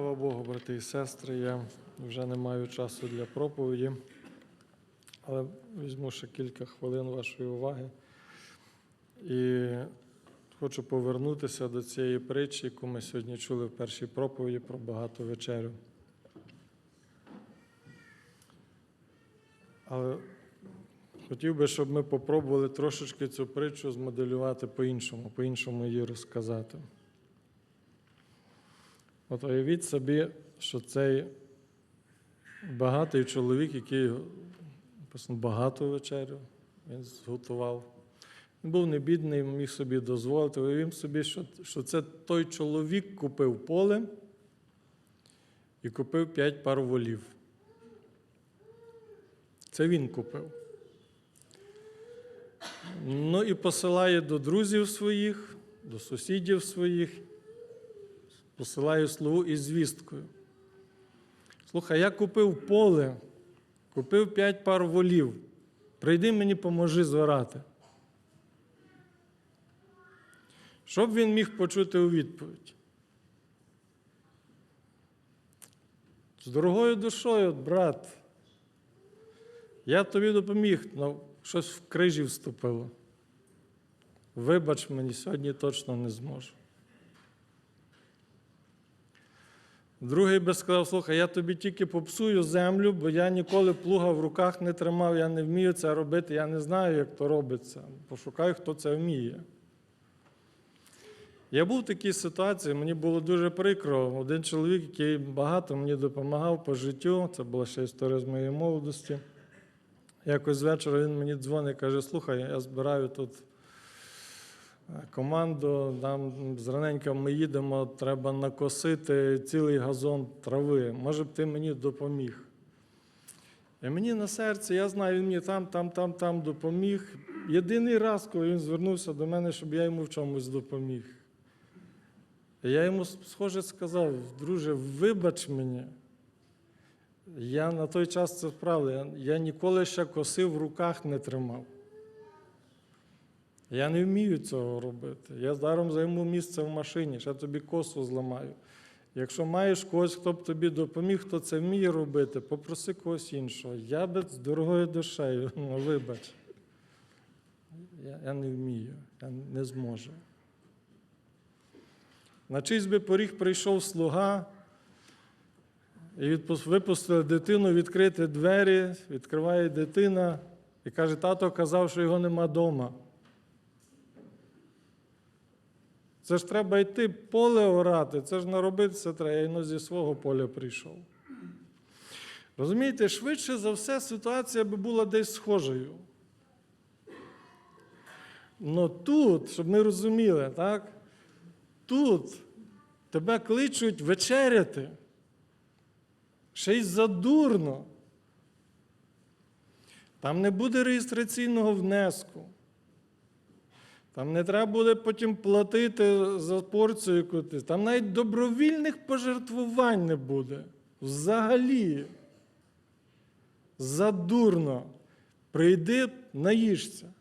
Слава Богу, брати і сестри. Я вже не маю часу для проповіді, але візьму ще кілька хвилин вашої уваги. І хочу повернутися до цієї притчі, яку ми сьогодні чули в першій проповіді про багату вечерю. Але хотів би, щоб ми попробували трошечки цю притчу змоделювати по-іншому, по-іншому її розказати. От уявіть собі, що цей багатий чоловік, який багату вечерю, він зготував. Він був не бідний, міг собі дозволити. Уявім собі, що, що це той чоловік купив поле і купив п'ять пар волів. Це він купив. Ну і посилає до друзів своїх, до сусідів своїх, посилає слугу із звісткою. Слухай, я купив поле, купив п'ять пар волів. Прийди мені, поможи зорати. Що б він міг почути у відповідь? З дорогою душою, брат, я тобі допоміг, але щось в крижі вступило. Вибач мені, сьогодні точно не зможу. Другий би сказав, слухай, я тобі тільки попсую землю, бо я ніколи плуга в руках не тримав, я не вмію це робити, я не знаю, як то робиться. Пошукай, хто це вміє. Я був в такій ситуації, мені було дуже прикро. Один чоловік, який багато мені допомагав по життю, це була ще історія з моєї молодості. Якось вечора він мені дзвонить і каже: слухай, я збираю тут команду, нам зраненька ми їдемо, треба накосити цілий газон трави. Може б ти мені допоміг? І мені на серці, я знаю, він мені там, там, там, там допоміг. Єдиний раз, коли він звернувся до мене, щоб я йому в чомусь допоміг. Я йому схоже сказав, друже, вибач мені. Я на той час це правда, я, я ніколи ще коси в руках не тримав. Я не вмію цього робити. Я даром займу місце в машині, ще тобі косу зламаю. Якщо маєш когось, хто б тобі допоміг, хто це вміє робити, попроси когось іншого. Я би з дорогою душею, ну вибач. Я, я не вмію, я не зможу. На чийсь би поріг прийшов слуга, і випустили дитину відкрити двері, відкриває дитина і каже, тато казав, що його нема вдома. Це ж треба йти поле орати, це ж наробитися треба, я іно зі свого поля прийшов. Розумієте, швидше за все ситуація би була десь схожою. Но тут, щоб ми розуміли, так? Тут тебе кличуть вечеряти. Ще й задурно. Там не буде реєстраційного внеску. Там не треба буде потім платити за порцію якусь. Там навіть добровільних пожертвувань не буде. Взагалі. Задурно. Прийди, наїшся.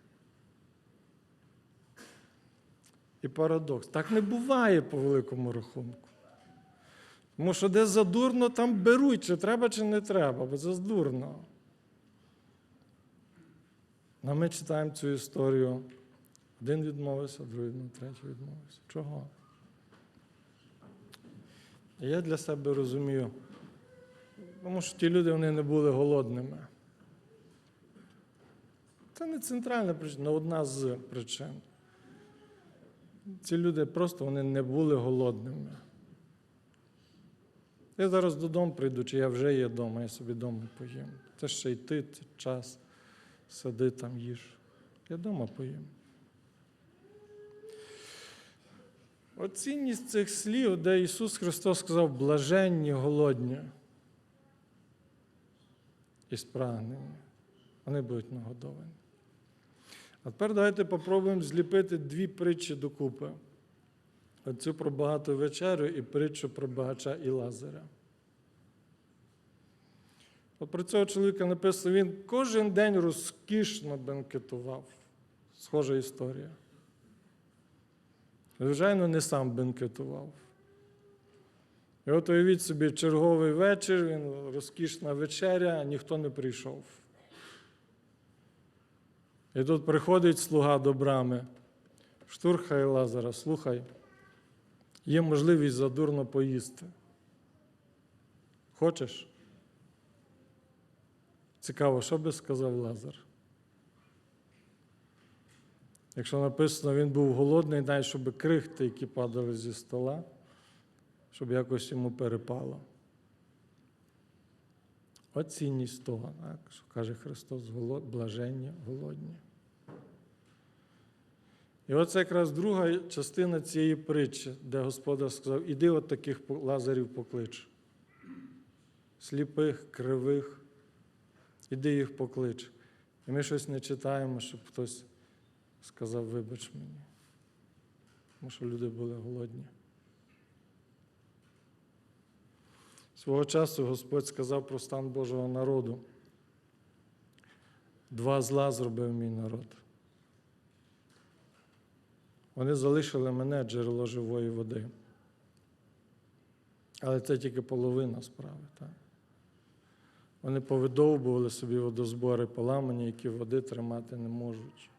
І парадокс. Так не буває по великому рахунку. Тому що де задурно, там беруть, чи треба, чи не треба, бо це здурно. А ми читаємо цю історію. Один відмовився, другий, ну, третій відмовився. Чого? Я для себе розумію, тому що ті люди вони не були голодними. Це не центральна причина, одна з причин. Ці люди просто вони не були голодними. Я зараз додому прийду, чи я вже є вдома, я собі вдома поїм. Це ще йти, це час, сиди там їж. Я вдома поїм. Оцінність цих слів, де Ісус Христос сказав блаженні, голодні і спрагнені, вони будуть нагодовані. А тепер давайте попробуємо зліпити дві притчі докупи. Оцю про багату вечерю і притчу про багача і Лазаря. От про цього чоловіка написано, він кожен день розкішно бенкетував. Схожа історія. Звичайно, не сам бенкетував. І от уявіть собі, черговий вечір, він розкішна вечеря, ніхто не прийшов. І тут приходить слуга до брами, штурхає Лазара, слухай, є можливість задурно поїсти. Хочеш? Цікаво, що би сказав Лазар? Якщо написано, він був голодний, навіть щоб крихти, які падали зі стола, щоб якось йому перепало. От цінність того, так, що каже Христос, голод, блаженні, голодні. І оце якраз друга частина цієї притчі, де Господар сказав, іди от таких лазарів поклич. Сліпих, кривих, іди їх поклич. І ми щось не читаємо, щоб хтось сказав, вибач мені. Тому що люди були голодні. Свого часу Господь сказав про стан Божого народу. Два зла зробив мій народ. Вони залишили мене джерело живої води. Але це тільки половина справи. Так? Вони повидовбували собі водозбори поламані, які води тримати не можуть.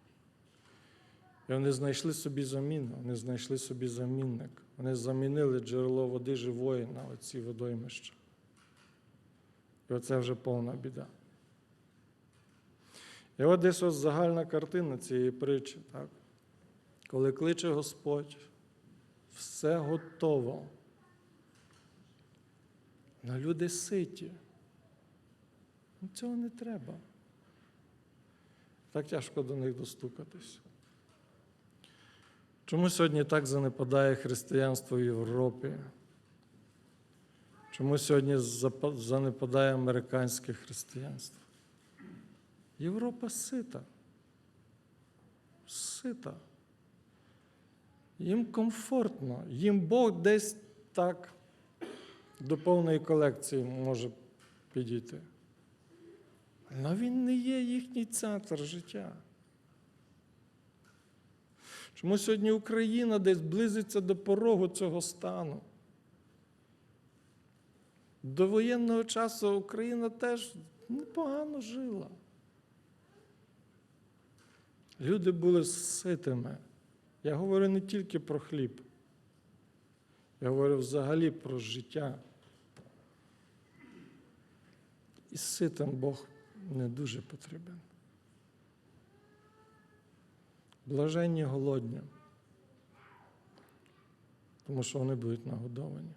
І вони знайшли собі заміну, вони знайшли собі замінник. Вони замінили джерело води живої на оці водоймища. І оце вже повна біда. І от десь ось загальна картина цієї притчі, так? коли кличе Господь, все готово. На люди ситі. Цього не треба. Так тяжко до них достукатись. Чому сьогодні так занепадає християнство в Європі? Чому сьогодні занепадає американське християнство? Європа сита. Сита. Їм комфортно, їм Бог десь так до повної колекції може підійти. Але він не є їхній центр життя. Чому сьогодні Україна десь близиться до порогу цього стану? До воєнного часу Україна теж непогано жила. Люди були ситими. Я говорю не тільки про хліб. Я говорю взагалі про життя. І ситим Бог не дуже потрібен. Блаженні голодні, тому що вони будуть нагодовані.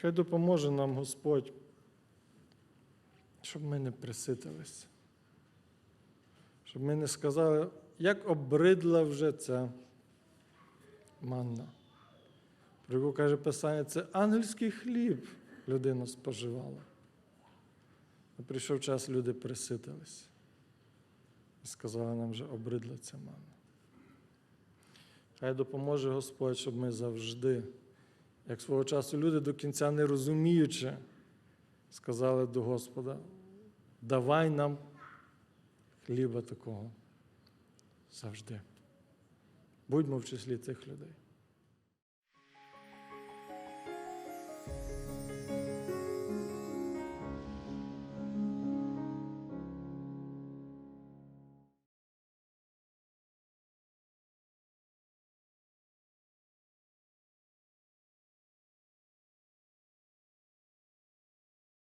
Хай допоможе нам Господь, щоб ми не приситилися, щоб ми не сказали, як обридла вже ця манна. Про яку каже Писання, це ангельський хліб людина споживала. І прийшов час, люди приситились. І сказали нам вже обридла ця манна. Хай допоможе Господь, щоб ми завжди, як свого часу люди до кінця не розуміючи, сказали до Господа, давай нам хліба такого завжди. Будьмо в числі цих людей.